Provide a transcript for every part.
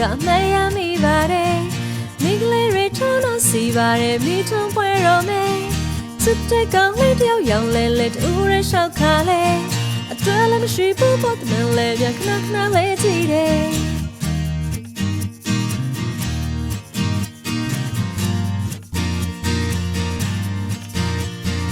ကအမှန်ရမိပါတယ်မိကလေးတွေထုံးတော့စီပါတယ်မိထုံးပွဲတော်မယ်စစ်တဲ့ကောင်လေးတယောက်ရောင်လဲလဲတူရလျှောက်ခါလဲအတွဲလည်းမရှိဘူးပေါ့တမန်လဲပြန်ခဏခဏလေးကြည့်တယ်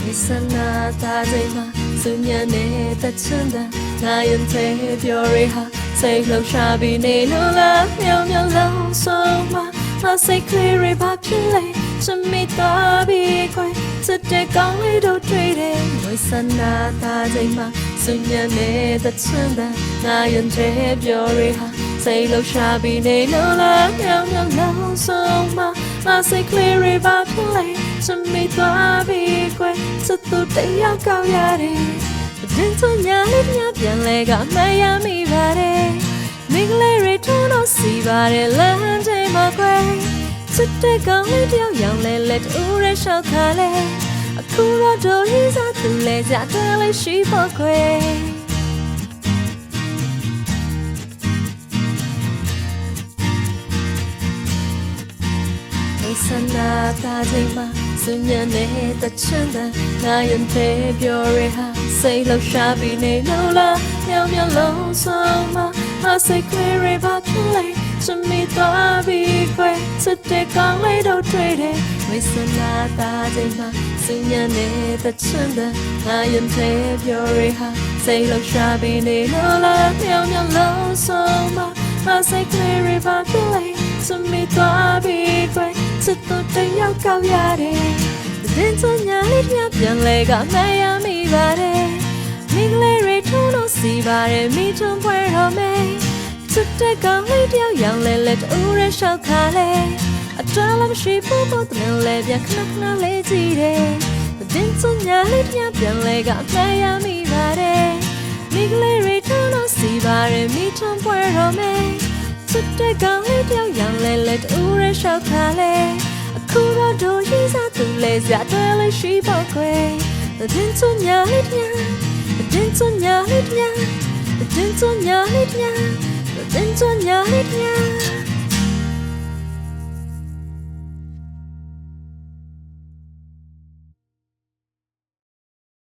ဒီစနာတာချိန်မှာစုညံနေတဲ့ချမ်းသာငါရင်သေးပြောရဟာ စိတ်လှရှားပြီးနေလို့လားမြောင်မြောင်လုံးဆုံးမှာမစိတ်ကလေးရပါဖြစ်လေချမီတော်ပြီးခွဲစတဲ့ကောင်းလေးတို့တွေ့တယ်ဝိစနာတာချိန်မှာစုညံနေတဲ့ချမ်းသာငါရင်သေးပြောရဟာစိတ်လှရှားပြီးနေလို့လားမြောင်မြောင်လုံးဆုံးမှာမစိတ်ကလေးရပါဖြစ်လေချမီသွားပြီကွယ်စတူတယောက်ကောက်ရတယ် တင်ချညာလေးမြပြန်လဲကမရမိပါတယ်မိကလေးတွေထုံးတော့စီပါတယ်လမ်းထဲမှာကွယ်စစ်တဲ့ကောင်လေးတယောက်ရောင်လဲလက်တူရဲလျှောက်ခါလဲအခုတော့တို့ရင်းစားသူလဲကြတယ်လေးရှိဖို့ကွယ်စနာတာချိန်မှာ စုညံနေတဲ့ချမ်းသာငါရင်သေးပြောရဟာစိတ်လှရှားပြီးနေလို့လားမြောင်မြောင်လုံးဆုံးမှာအစိတ်ခွေရပါဖြစ်လေချမီသွားပြီးခွဲစတဲ့ကောင်းလေးတို့တွေ့တယ်ဝိစနာတာချိန်မှာစုညံနေတဲ့ချမ်းသာငါရင်သေးပြောရဟာစိတ်လှရှားပြီးနေလို့လားမြောင်မြောင်လုံးဆုံးမှာအစိတ်ခွေရပါဖြစ်လေ တော့တယောက်ကောက်ရတယ်။တင်ချညာလေးပြပြန်လဲကမရမိပါတယ်။မိကလေးတွေထုံးလို့စီပါတယ်မိထုံးပွဲတော်မယ်။စစ်တဲ့ကောင်လေးတယောက်ရောင်လဲလဲတူရလျှောက်ခါလဲ။အတော်လည်းမရှိဘူးပေါ့တမန်လဲပြန်ခဏခဏလေးကြည့်တယ်။တင်ချညာလေးပြပြန်လဲကမရမိပါတယ်။မိကလေးတွေထုံးလို့စီပါတယ်မိထုံးပွဲတော်မယ်။စစ်တဲ့ကောင်လေးတယောက်ရောင်လဲလဲတူရလျှောက်ခါလဲအ ခုတော့တို့ရင်းစားသူလဲစရာတယ်လေးရှိဖို့ခွဲတင်ချညာလေးပြတင်ချညာလေးပြတင်ချညာလေးပြတင်ချညာလေးပြ